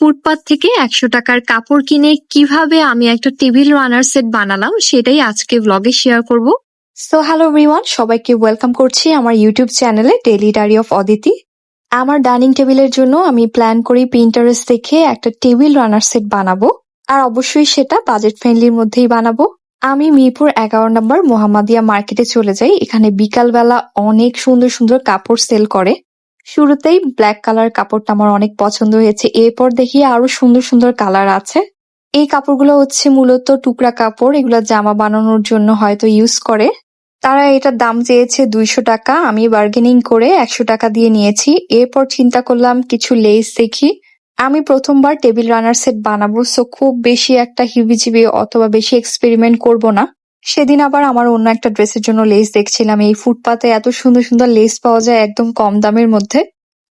ফুটপাত থেকে একশো টাকার কাপড় কিনে কীভাবে আমি একটা টেবিল রানার সেট বানালাম সেটাই আজকে ব্লগে শেয়ার করব। সো হ্যালো এভরিওয়ান সবাইকে ওয়েলকাম করছি আমার ইউটিউব চ্যানেলে ডেলি ডায়েরি অফ অদিতি আমার ডাইনিং টেবিলের জন্য আমি প্ল্যান করি প্রিন্টারেস্ট দেখে একটা টেবিল রানার সেট বানাবো, আর অবশ্যই সেটা বাজেট ফ্রেন্ডলির মধ্যেই বানাবো। আমি মিরপুর এগারো নম্বর মোহাম্মদিয়া মার্কেটে চলে যাই, এখানে বিকালবেলা অনেক সুন্দর সুন্দর কাপড় সেল করে। শুরুতেই ব্ল্যাক কালার কাপড়টা আমার অনেক পছন্দ হয়েছে। এরপর দেখি আরও সুন্দর সুন্দর কালার আছে। এই কাপড়গুলো হচ্ছে মূলত টুকরা কাপড়, এগুলো জামা বানানোর জন্য হয়তো ইউজ করে। তারা এটার দাম চেয়েছে দুইশো টাকা, আমি বার্গেনিং করে একশো টাকা দিয়ে নিয়েছি। এরপর চিন্তা করলাম কিছু লেস দেখি। আমি প্রথমবার টেবিল রানার সেট বানাবো সো খুব বেশি একটা হিবিজিবি অথবা বেশি এক্সপেরিমেন্ট করব না। সেদিন আবার আমার অন্য একটা ড্রেসের জন্য লেস দেখছিলাম। এই ফুটপাতে এত সুন্দর সুন্দর লেস পাওয়া যায় একদম কম দামের মধ্যে।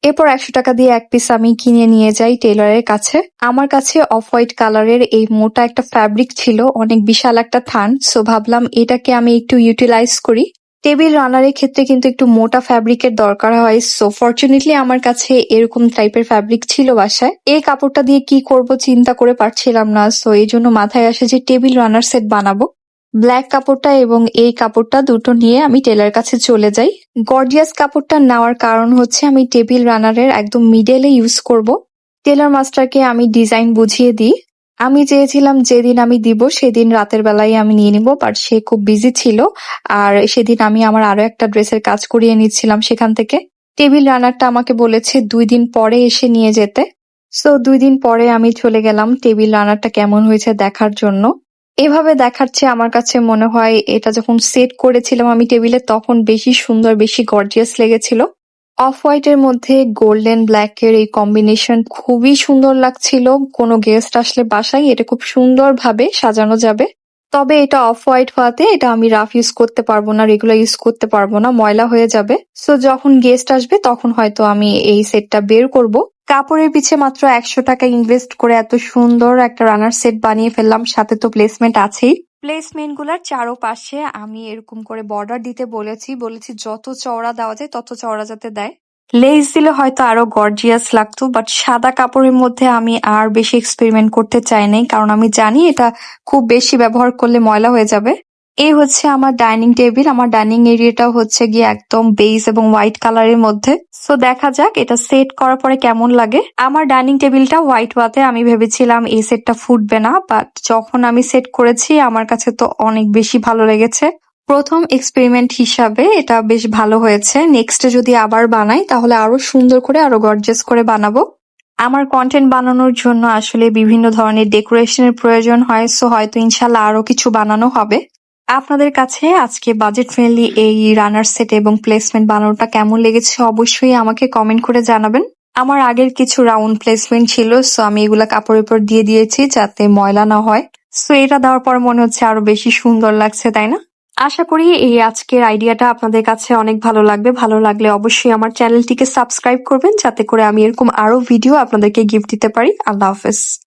এরপর একশো টাকা দিয়ে এক পিস আমি কিনে নিয়ে যাই টেলরের কাছে। আমার কাছে অফ হোয়াইট কালারের এই মোটা একটা ফ্যাব্রিক ছিল, অনেক বিশাল একটা থান। সো ভাবলাম এটাকে আমি একটু ইউটিলাইজ করি। টেবিল রানারের ক্ষেত্রে কিন্তু একটু মোটা ফ্যাব্রিকের দরকার হয়। সো ফর্চুনেটলি আমার কাছে এরকম টাইপের ফ্যাব্রিক ছিল বাসায়। এই কাপড়টা দিয়ে কি করব চিন্তা করে পারছিলাম না। সো এই জন্য মাথায় আসে যে টেবিল রানার সেট বানাবো। ব্ল্যাক কাপড়টা এবং এই কাপড়টা দুটো নিয়ে আমি টেলার কাছে চলে যাই। গর্জিয়াস কাপড়টা নেওয়ার কারণ হচ্ছে আমি টেবিল রানারের একদম মিডলে ইউজ করব। টেলার মাস্টারকে আমি ডিজাইন বুঝিয়ে দিই। আমি চেয়েছিলাম যেদিন আমি দিব সেদিন রাতের বেলায় আমি নিয়ে নিব, বাট সে খুব বিজি ছিল। আর সেদিন আমি আমার আরও একটা ড্রেসের কাজ করিয়ে নিচ্ছিলাম সেখান থেকে। টেবিল রানারটা আমাকে বলেছে দুই দিন পরে এসে নিয়ে যেতে। সো দুই দিন পরে আমি চলে গেলাম টেবিল রানারটা কেমন হয়েছে দেখার জন্য। এভাবে দেখাচ্ছে আমার কাছে মনে হয় এটা যখন সেট করেছিলাম আমি টেবিলে তখন বেশি সুন্দর, বেশি গর্জিয়াস লেগেছিল। অফ হোয়াইট এর মধ্যে গোল্ডেন ব্ল্যাক এর এই কম্বিনেশন খুবই সুন্দর লাগছিল। কোনো গেস্ট আসলে বাসায় এটা খুব সুন্দরভাবে সাজানো যাবে। তবে এটা অফ হোয়াইট হওয়াতে এটা আমি রাফ ইউজ করতে পারব না রেগুলার ইউজ করতে পারব না, ময়লা হয়ে যাবে। সো যখন গেস্ট আসবে তখন হয়তো আমি এই সেটটা বের করব। কাপড়ের পিছে মাত্র একশো টাকা ইনভেস্ট করে এত সুন্দর একটা রানার সেট বানিয়ে ফেললাম। সাথে তো প্লেসমেন্ট আছেই। প্লেসমেন্টগুলার চারো পাশে আমি এরকম করে বর্ডার দিতে বলেছি। বলেছি যত চওড়া দেওয়া যায় তত চওড়া যাতে দেয়। লেস দিলে হয়তো আরও গর্জিয়াস লাগতো বাট সাদা কাপড়ের মধ্যে আমি আর বেশি এক্সপেরিমেন্ট করতে চাই নাই, কারণ আমি জানি এটা খুব বেশি ব্যবহার করলে ময়লা হয়ে যাবে। এই হচ্ছে আমার ডাইনিং টেবিল। আমার ডাইনিং এরিয়াটা হচ্ছে গিয়ে একদম বেজ এবং হোয়াইট কালারের মধ্যে। সো দেখা যাক এটা সেট করার পরে কেমন লাগে। আমার ডাইনিং টেবিলটা হোয়াইট ওয়াতে। আমি ভেবেছিলাম এই সেটটা ফুটবে না, বাট যখন আমি সেট করেছি, আমার কাছে তো অনেক বেশি ভালো লেগেছে। প্রথম এক্সপেরিমেন্ট হিসাবে এটা বেশ ভালো হয়েছে। নেক্সটে যদি আবার বানাই, তাহলে আরও সুন্দর করে, আরও গর্জেস করে বানাবো। আমার কন্টেন্ট বানানোর জন্য আসলে বিভিন্ন ধরনের ডেকোরেশনের প্রয়োজন হয় সো হয়তো ইনশাল্লাহ আরও কিছু বানানো হবে। আপনাদের কাছে আজকে বাজেট ফ্রেন্ডলি এই রানার সেট এবং প্লেসমেন্ট বানানোটা কেমন লেগেছে অবশ্যই আমাকে কমেন্ট করে জানাবেন। আমার আগের কিছু রাউন্ড প্লেসমেন্ট ছিল সো আমি এগুলা কাপড়ের উপর দিয়ে দিয়েছি যাতে ময়লা না হয়। সো এটা দেওয়ার পর মনে হচ্ছে আরও বেশি সুন্দর লাগছে, তাই না? আশা করি এই আজকের আইডিয়াটা আপনাদের কাছে অনেক ভালো লাগবে। ভালো লাগলে অবশ্যই আমার চ্যানেলটিকে সাবস্ক্রাইব করবেন, যাতে করে আমি এরকম আরও ভিডিও আপনাদেরকে গিফট দিতে পারি। আল্লাহ হাফেজ।